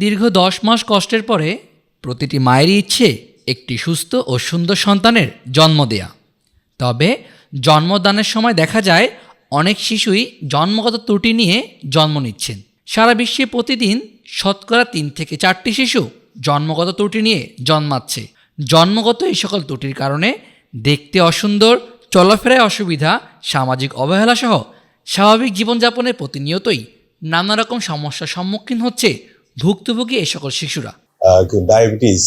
দীর্ঘ দশ মাস কষ্টের পরে প্রতিটি মায়েরই ইচ্ছে একটি সুস্থ ও সুন্দর সন্তানের জন্ম দেয়া। তবে জন্মদানের সময় দেখা যায় অনেক শিশুই জন্মগত ত্রুটি নিয়ে জন্ম নিচ্ছেন। সারা বিশ্বে প্রতিদিন শতকরা তিন থেকে চারটি শিশু জন্মগত ত্রুটি নিয়ে জন্মাচ্ছে। জন্মগত এই সকল ত্রুটির কারণে দেখতে অসুন্দর, চলাফেরায় অসুবিধা, সামাজিক অবহেলা সহ স্বাভাবিক জীবনযাপনে প্রতিনিয়তই নানা রকম সমস্যার সম্মুখীন হচ্ছে ভুক্তভোগী এই সকল শিশুরা। ডায়াবেটিস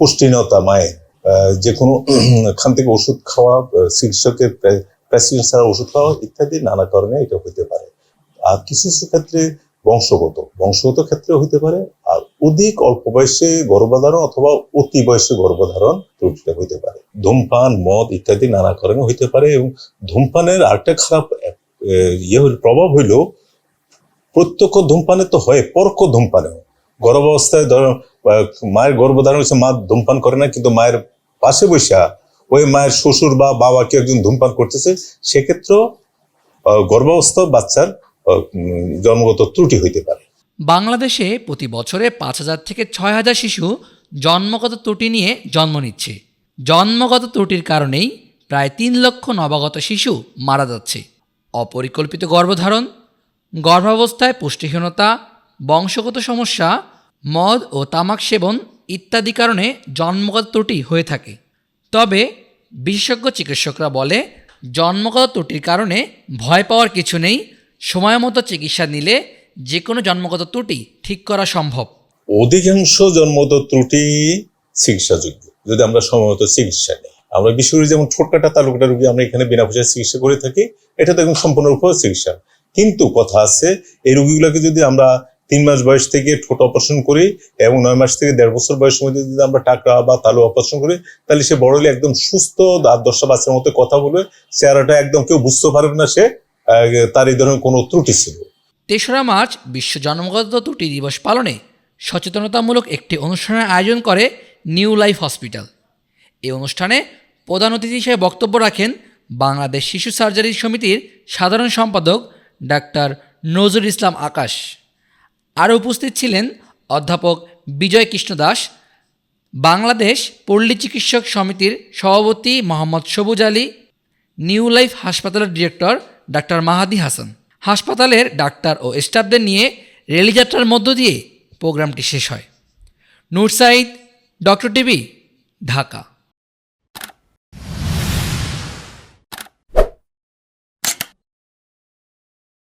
পুষ্টিহীনতা মায়ের যে কোনো খান থেকে ওষুধ খাওয়া চিকিৎসকের প্রেসক্রিপশন ছাড়া ওষুধ খাওয়া ইত্যাদি নানা কারণে এটা হতে পারে। আর কিছু কিছু ক্ষেত্রে বংশগত বংশগত ক্ষেত্রে হতে পারে। আর অধিক অল্প বয়সে গর্ভধারণ অথবা অতি বয়সে গর্ভধারণ ত্রুটিটা হইতে পারে। ধূমপান, মদ ইত্যাদি নানা কারণে হতে পারে এবং ধূমপানের আরেকটা খারাপ ইয়ে প্রভাব হইল প্রত্যক্ষ ধূমপানে তো হয় পরোক্ষ ধূমপানেও গর্ভাবস্থায় ধরো আহ, মায়ের গর্ভধারণ হচ্ছে মা ধূমপান করে না কিন্তু মায়ের পাশে বসা ওই মায়ের শ্বশুর বা বাবা কেউ একজন ধূমপান করতেছে সেক্ষেত্রেও গর্ভাবস্থা বাচ্চার জন্মগত ত্রুটি হইতে পারে। বাংলাদেশে প্রতি বছরে পাঁচ হাজার থেকে ছয় হাজার শিশু জন্মগত ত্রুটি নিয়ে জন্ম নিচ্ছে। জন্মগত ত্রুটির কারণেই প্রায় তিন লক্ষ নবাগত শিশু মারা যাচ্ছে। অপরিকল্পিত গর্ভধারণ গর্ভাবস্থায় পুষ্টিহীনতা, বংশগত সমস্যা, মদ ও তামাক সেবন ইত্যাদি কারণে জন্মগত ত্রুটি হয়ে থাকে। তবে বিশেষজ্ঞ চিকিৎসকরা বলে, জন্মগত ত্রুটির কারণে ভয় পাওয়ার কিছু নেই সময় মতো চিকিৎসা নিলে যে কোনো জন্মগত ত্রুটি ঠিক করা সম্ভব। অধিকাংশ জন্মগত ত্রুটি চিকিৎসাযোগ্য, যদি আমরা সময়মতো চিকিৎসা নিই। আমরা বিশেষ করে যেমন ছোটকাটা তালুকাটা রুগী আমরা এখানে বিনা পয়সায় চিকিৎসা করে থাকি, এটা তো একদম সম্পূর্ণরূপে চিকিৎসা। কিন্তু কথা আছে, এই রোগীগুলোকে যদি আমরা তিন মাস বয়স থেকে ঠোঁট অপারেশন করি এবং নয় মাস থেকে দেড় বছর বয়সের মধ্যে যদি আমরা টাকা বা তালু অপারেশন করি, তাহলে সে বড় হলে একদম সুস্থ আর দশটা বাচ্চার মতো কথা বলবে, চেহারাটা একদম কেউ বুঝতে পারবে না সে তার এই ধরনের কোনো ত্রুটি ছিল। তেসরা মার্চ বিশ্ব জন্মগত ত্রুটি দিবস পালনে সচেতনতামূলক একটি অনুষ্ঠানের আয়োজন করে নিউ লাইফ হসপিটাল। এই অনুষ্ঠানে প্রধান অতিথি হিসেবে বক্তব্য রাখেন বাংলাদেশ শিশু সার্জারি সমিতির সাধারণ সম্পাদক ডাক্তার নজরুল ইসলাম আকাশ। আরও উপস্থিত ছিলেন অধ্যাপক বিজয় কৃষ্ণ দাস, বাংলাদেশ পল্লী চিকিৎসক সমিতির সভাপতি মোহাম্মদ সবুজ আলী, নিউ লাইফ হাসপাতালের ডিরেক্টর ডাক্তার মাহাদি হাসান। হাসপাতালের ডাক্তার ও স্টাফদের নিয়ে রেলিযাত্রার মধ্য দিয়ে প্রোগ্রামটি শেষ হয়। Noor Saeed Doctor TV, Dhaka.